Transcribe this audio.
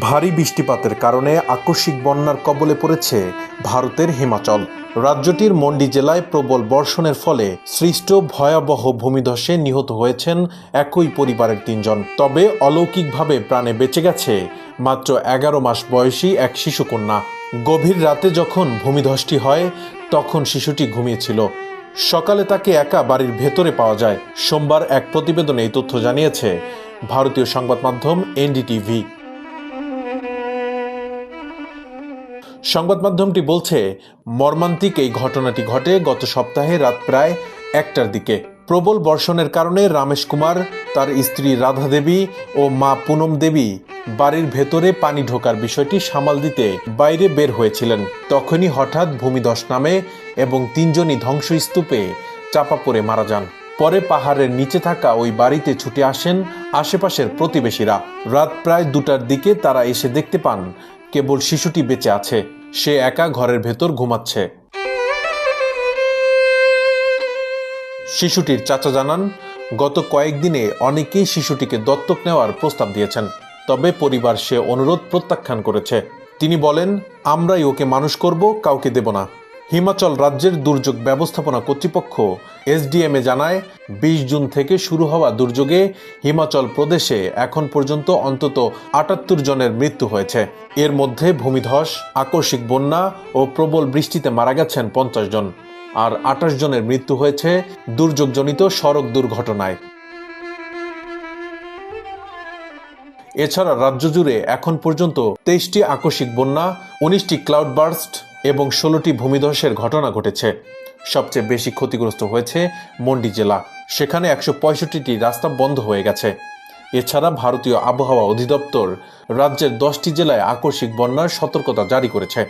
ভারী বৃষ্টিপাতের কারণে আকস্মিক বন্যার কবলে পড়েছে ভারতের হিমাচল। রাজ্যটির মন্ডি জেলায় প্রবল বর্ষণের ফলে সৃষ্ট ভয়াবহ ভূমিধসে নিহত হয়েছেন একই পরিবারের তিনজন। তবে অলৌকিকভাবে প্রাণে বেঁচে গেছে মাত্র এগারো মাস বয়সী এক শিশুকন্যা। গভীর রাতে যখন ভূমিধসটি হয়, তখন শিশুটি ঘুমিয়েছিল। সকালে তাকে একা বাড়ির ভেতরে পাওয়া যায়। সোমবার এক প্রতিবেদনে এই তথ্য জানিয়েছে ভারতীয় সংবাদ মাধ্যম এনডিটিভি। সংবাদ মাধ্যমটি বলছে, মর্মান্তিক এই ঘটনাটি ঘটে গত সপ্তাহে রাত প্রায় একটার দিকে। প্রবল বর্ষণের কারণে রামেশ কুমার, তার স্ত্রী রাধা দেবী ও মা পুনম দেবী বাড়ির ভেতরে পানি ঢোকার বিষয়টি সামাল দিতে বাইরে বের হয়েছিলেন। তখনই হঠাৎ ভূমিধস নামে এবং তিনজনই ধ্বংসস্তূপে চাপা পড়ে মারা যান। পরে পাহাড়ের নিচে থাকা ওই বাড়িতে ছুটে আসেন আশেপাশের প্রতিবেশীরা। রাত প্রায় দুটার দিকে তারা এসে দেখতে পান কেবল শিশুটি বেঁচে আছে। সে একা ঘরের ভেতর ঘুমাচ্ছে। শিশুটির চাচা জানান, গত কয়েকদিনে অনেকেই শিশুটিকে দত্তক নেওয়ার প্রস্তাব দিয়েছেন, তবে পরিবার সে অনুরোধ প্রত্যাখ্যান করেছে। তিনি বলেন, আমরাই ওকে মানুষ করব, কাউকে দেব না। হিমাচল রাজ্যের দুর্যোগ ব্যবস্থাপনা কর্তৃপক্ষ এসডিএমএ জানায়, বিশ জুন থেকে শুরু হওয়া দুর্যোগে হিমাচল প্রদেশে এখন পর্যন্ত অন্তত আটাত্তর জনের মৃত্যু হয়েছে। এর মধ্যে ভূমিধস, আকস্মিক বন্যা ও প্রবল বৃষ্টিতে মারা গেছেন পঞ্চাশ জন। আর আঠাশ জনের মৃত্যু হয়েছে দুর্যোগজনিত সড়ক দুর্ঘটনায়। এছাড়া রাজ্য জুড়ে এখন পর্যন্ত তেইশটি আকস্মিক বন্যা, উনিশটি ক্লাউড বার্স্ট এবং ষোলোটি ভূমিধসের ঘটনা ঘটেছে। সবচেয়ে বেশি ক্ষতিগ্রস্ত হয়েছে মন্ডি জেলা। সেখানে একশো পঁয়ষট্টিটি রাস্তা বন্ধ হয়ে গেছে। এছাড়া ভারতীয় আবহাওয়া অধিদপ্তর রাজ্যের দশটি জেলায় আকস্মিক বন্যার সতর্কতা জারি করেছে।